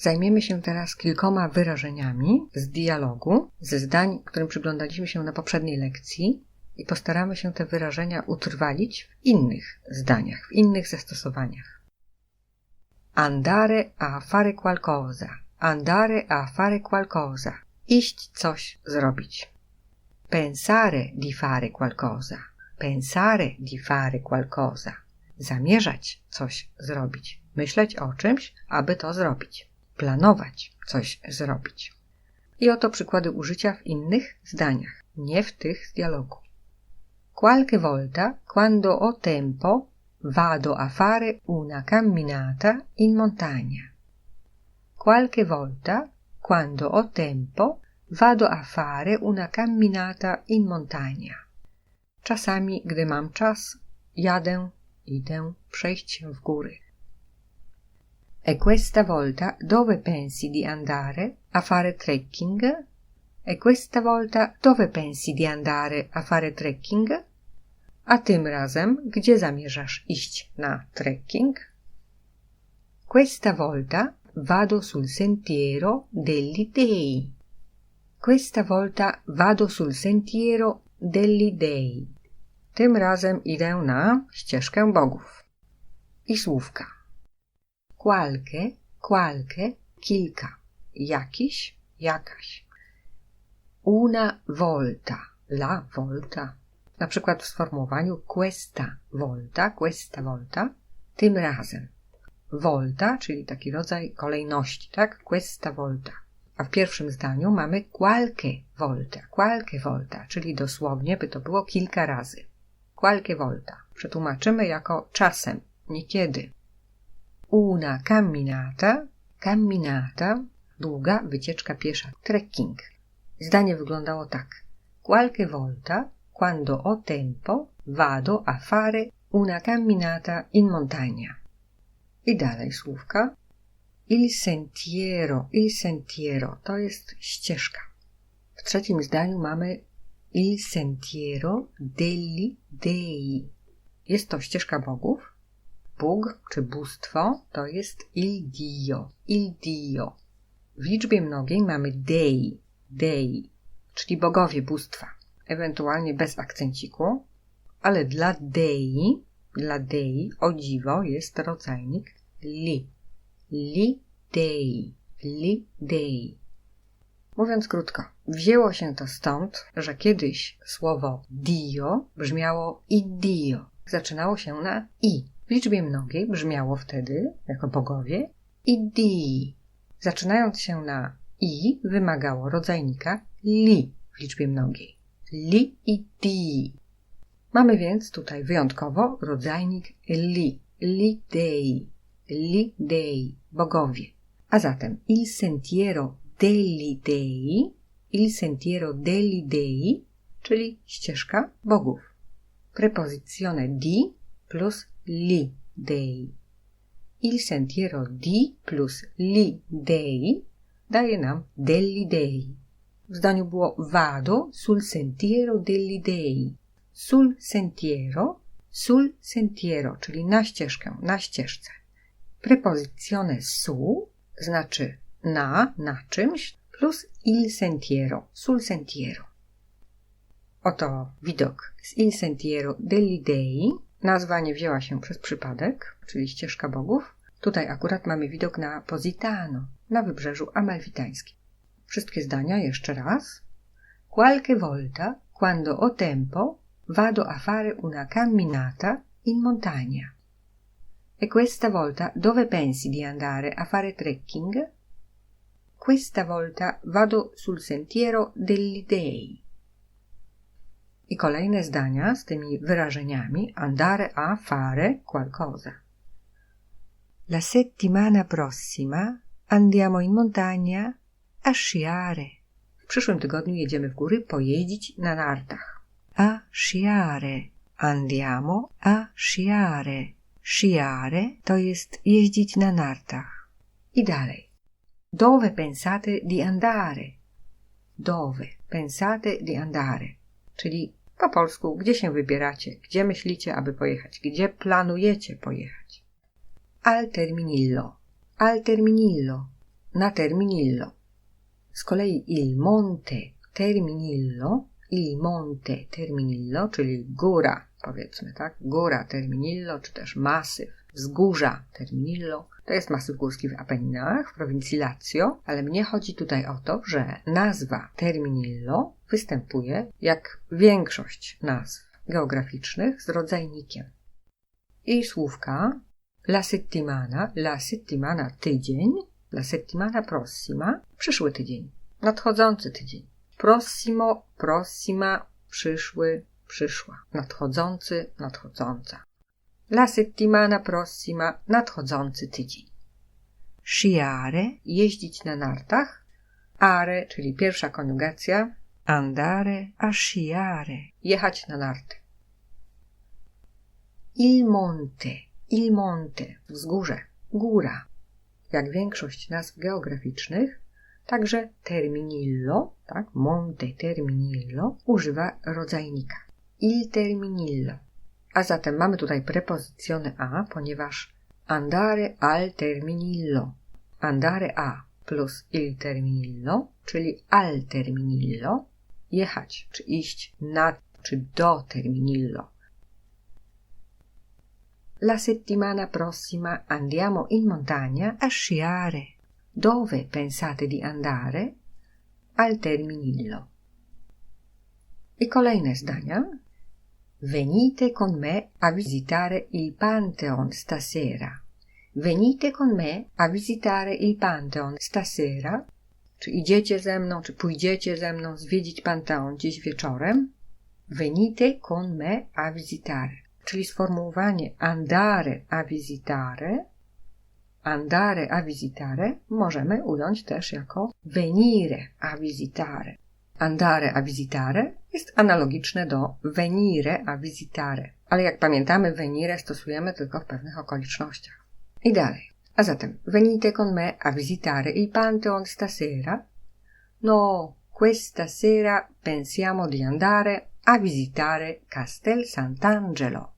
Zajmiemy się teraz kilkoma wyrażeniami z dialogu, ze zdań, którym przyglądaliśmy się na poprzedniej lekcji i postaramy się te wyrażenia utrwalić w innych zdaniach, w innych zastosowaniach. Andare a fare qualcosa. Andare a fare qualcosa. Iść coś zrobić. Pensare di fare qualcosa. Pensare di fare qualcosa. Zamierzać coś zrobić. Myśleć o czymś, aby to zrobić planować coś zrobić. I oto przykłady użycia w innych zdaniach, nie w tych z dialogu. Qualche volta, quando ho tempo, vado a fare una camminata in montagna. Qualche volta, quando ho tempo, vado a fare una camminata in montagna. Czasami, gdy mam czas, jadę, idę przejść w góry. E questa volta dove pensi di andare a fare trekking? E questa volta dove pensi di andare a fare trekking? A tym razem gdzie zamierzasz iść na trekking? Questa volta vado sul sentiero degli dei. Questa volta vado sul sentiero degli dei. Tym razem idę na ścieżkę bogów. I słówka qualche, qualche, kilka, jakiś, jakaś. Una volta, la volta. Na przykład w sformułowaniu questa volta, questa volta, tym razem. Volta, czyli taki rodzaj kolejności, tak? Questa volta. A w pierwszym zdaniu mamy qualche volta, qualche volta, czyli dosłownie by to było kilka razy. Qualche volta. Przetłumaczymy jako czasem, niekiedy una camminata, camminata, długa wycieczka piesza, trekking. Zdanie wyglądało tak. Qualche volta, quando ho tempo, vado a fare una camminata in montagna. I dalej słówka. Il sentiero, il sentiero to jest ścieżka. W trzecim zdaniu mamy il sentiero degli dei. Jest to ścieżka bogów, Bóg czy bóstwo to jest il Dio, il Dio. W liczbie mnogiej mamy dei, dei, czyli bogowie bóstwa, ewentualnie bez akcenciku, ale dla dei, dla dei, o dziwo, jest rodzajnik li, li dei, li dei. Mówiąc krótko, wzięło się to stąd, że kiedyś słowo Dio brzmiało i Dio. Zaczynało się na i, w liczbie mnogiej brzmiało wtedy, jako bogowie, i di. Zaczynając się na i wymagało rodzajnika li w liczbie mnogiej. Li i di. Mamy więc tutaj wyjątkowo rodzajnik li, li dei, li dei, bogowie. A zatem il sentiero degli dei, il sentiero degli dei, czyli ścieżka bogów. Prepozycjone di plus li dei. Il sentiero di plus li dei daje nam degli dei. W zdaniu było vado sul sentiero degli dei. Sul sentiero, sul sentiero, czyli na ścieżkę, na ścieżce. Prepozycjone su znaczy na, na czymś, plus il sentiero, sul sentiero. Oto widok z il sentiero degli dei Nazwa nie wzięła się przez przypadek, czyli ścieżka bogów. Tutaj akurat mamy widok na Positano, na wybrzeżu amalfitańskim. Wszystkie zdania jeszcze raz. Qualche volta, quando ho tempo, vado a fare una camminata in montagna. E questa volta dove pensi di andare a fare trekking? Questa volta vado sul sentiero degli dei. I kolejne zdania z tymi wyrażeniami andare a fare qualcosa. La settimana prossima andiamo in montagna a sciare. W przyszłym tygodniu jedziemy w góry pojeździć na nartach. A sciare. Andiamo a sciare. Sciare to jest jeździć na nartach. I dalej. Dove pensate di andare? Dove pensate di andare? Czyli po polsku, gdzie się wybieracie, gdzie myślicie, aby pojechać, gdzie planujecie pojechać. Al terminillo. Al terminillo. na Terminillo. Z kolei il monte Terminillo, il monte Terminillo, czyli góra, powiedzmy, tak? Góra Terminillo, czy też masyw, wzgórza Terminillo, to jest masyw górski w Apenninach, w prowincji Lazio, ale mnie chodzi tutaj o to, że nazwa Terminillo występuje, jak większość nazw geograficznych, z rodzajnikiem. I słówka la settimana, la settimana tydzień, la settimana prossima, przyszły tydzień, nadchodzący tydzień. Prossimo, prossima, przyszły, przyszła, nadchodzący, nadchodząca. La settimana prossima, nadchodzący tydzień. Sciare, jeździć na nartach. Are, czyli pierwsza koniugacja. Andare a sciare, jechać na narty. Il monte, il monte, wzgórze, góra. Jak większość nazw geograficznych, także terminillo, tak, monte terminillo, używa rodzajnika. Il terminillo. A zatem mamy tutaj prepozycjone a, ponieważ andare al terminillo, andare a plus il terminillo, czyli al terminillo, jechać czy iść na czy do terminillo. La settimana prossima andiamo in montagna a sciare. Dove pensate di andare? Al terminillo. I kolejne zdania Venite con me a visitare il Pantheon stasera. Venite con me a visitare il Pantheon stasera. Czy idziecie ze mną, czy pójdziecie ze mną zwiedzić Panteon dziś wieczorem? Venite con me a visitare. Czyli sformułowanie andare a visitare, andare a visitare możemy ująć też jako venire a visitare. Andare a visitare jest analogiczne do venire a visitare, ale jak pamiętamy, venire stosujemy tylko w pewnych okolicznościach. I dalej. A zatem, venite con me a visitare il Pantheon stasera? No, questa sera pensiamo di andare a visitare Castel Sant'Angelo.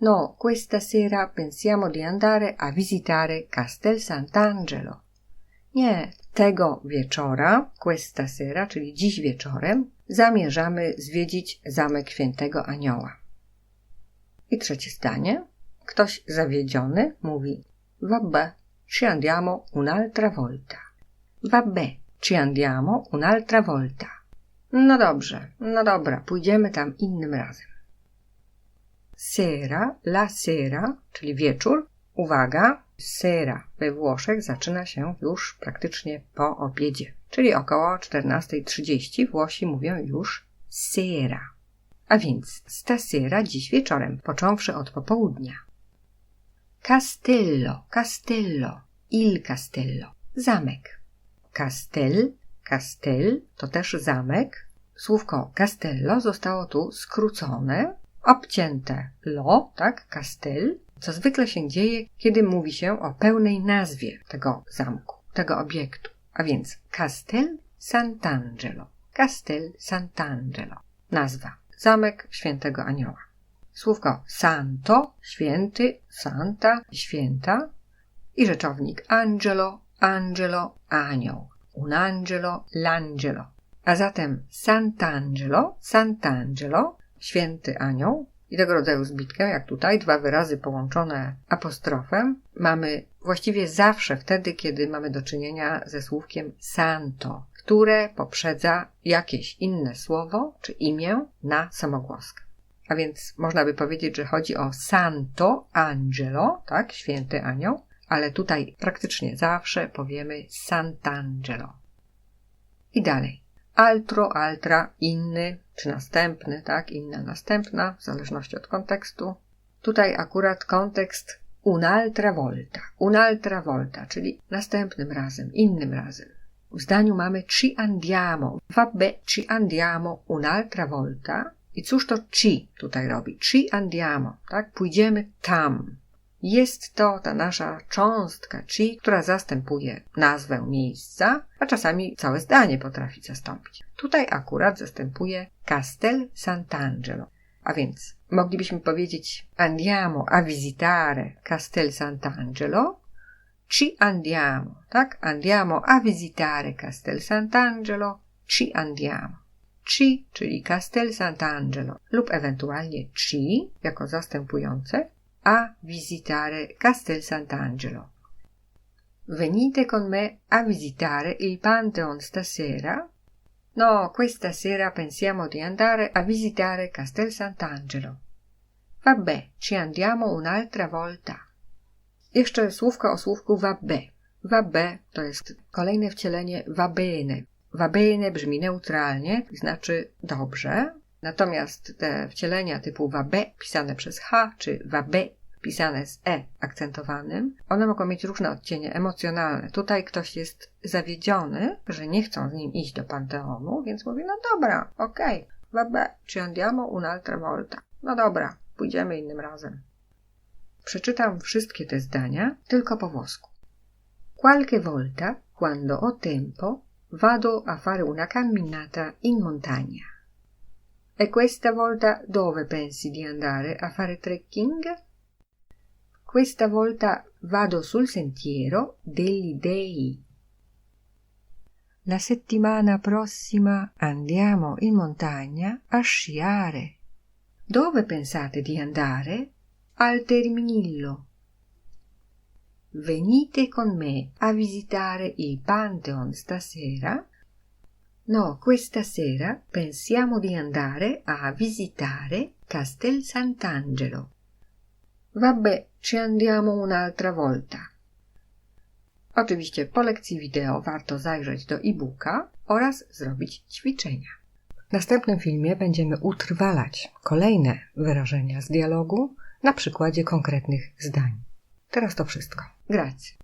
No, questa sera pensiamo di andare a visitare Castel Sant'Angelo. Nie, tego wieczora, questa sera, czyli dziś wieczorem, zamierzamy zwiedzić Zamek Świętego Anioła. I trzecie zdanie. Ktoś zawiedziony mówi Vabbè, ci andiamo un'altra volta. Vabbè, ci andiamo un'altra volta. No dobrze, no dobra, pójdziemy tam innym razem. Sera, la sera, czyli wieczór. Uwaga, sera we Włoszech zaczyna się już praktycznie po obiedzie, czyli około 14.30 Włosi mówią już sera. A więc stasera dziś wieczorem, począwszy od popołudnia. Castello, castello, il castello, zamek. Castel, castel to też zamek. Słówko castello zostało tu skrócone, obcięte lo, tak, castel, co zwykle się dzieje, kiedy mówi się o pełnej nazwie tego zamku, tego obiektu. A więc Castel Sant'Angelo. Castel Sant'Angelo. Nazwa. Zamek Świętego Anioła. Słówko santo, święty, santa, święta i rzeczownik angelo, angelo, anioł. Un angelo, l'angelo. A zatem Sant'Angelo, Sant'Angelo, święty anioł i tego rodzaju zbitkę, jak tutaj, dwa wyrazy połączone apostrofem, mamy właściwie zawsze wtedy, kiedy mamy do czynienia ze słówkiem santo, które poprzedza jakieś inne słowo czy imię na samogłoskę. A więc można by powiedzieć, że chodzi o Santo Angelo, tak, święty anioł, ale tutaj praktycznie zawsze powiemy Sant'Angelo. I dalej. Altro, altra, inny, czy następny, tak, inna, następna, w zależności od kontekstu. Tutaj akurat kontekst un'altra volta, un'altra volta, czyli następnym razem, innym razem. W zdaniu mamy ci andiamo, vabbè, ci andiamo un'altra volta, i cóż to ci tutaj robi? Ci andiamo, tak? Pójdziemy tam. Jest to ta nasza cząstka ci, która zastępuje nazwę miejsca, a czasami całe zdanie potrafi zastąpić. Tutaj akurat zastępuje Castel Sant'Angelo. A więc moglibyśmy powiedzieć andiamo a visitare Castel Sant'Angelo ci andiamo, tak? Andiamo a visitare Castel Sant'Angelo, ci andiamo. Ci, czyli Castel Sant'Angelo lub ewentualnie ci jako zastępujące a visitare Castel Sant'Angelo. Venite con me a visitare il Pantheon stasera? No, questa sera pensiamo di andare a visitare Castel Sant'Angelo. Vabbè, ci andiamo un'altra volta. Jeszcze słówko o słówku vabbè. Vabbè to jest kolejne wcielenie va bene. Va bene brzmi neutralnie, znaczy dobrze, natomiast te wcielenia typu vabbè pisane przez H czy vabbè pisane z E akcentowanym, one mogą mieć różne odcienie emocjonalne. Tutaj ktoś jest zawiedziony, że nie chcą z nim iść do Panteonu, więc mówi, no dobra, okej, okay, vabbè, ci andiamo un'altra volta. No dobra, pójdziemy innym razem. Przeczytam wszystkie te zdania tylko po włosku. Qualche volta, quando ho tempo, vado a fare una camminata in montagna. E questa volta dove pensi di andare a fare trekking? Questa volta vado sul sentiero degli dei. La settimana prossima andiamo in montagna a sciare. Dove pensate di andare? Al Terminillo. Venite con me a visitare il Pantheon stasera? No, questa sera pensiamo di andare a visitare Castel Sant'Angelo. Vabbè, ci andiamo un'altra volta. Oczywiście po lekcji wideo warto zajrzeć do e-booka oraz zrobić ćwiczenia. W następnym filmie będziemy utrwalać kolejne wyrażenia z dialogu na przykładzie konkretnych zdań. Teraz to wszystko. Grazie.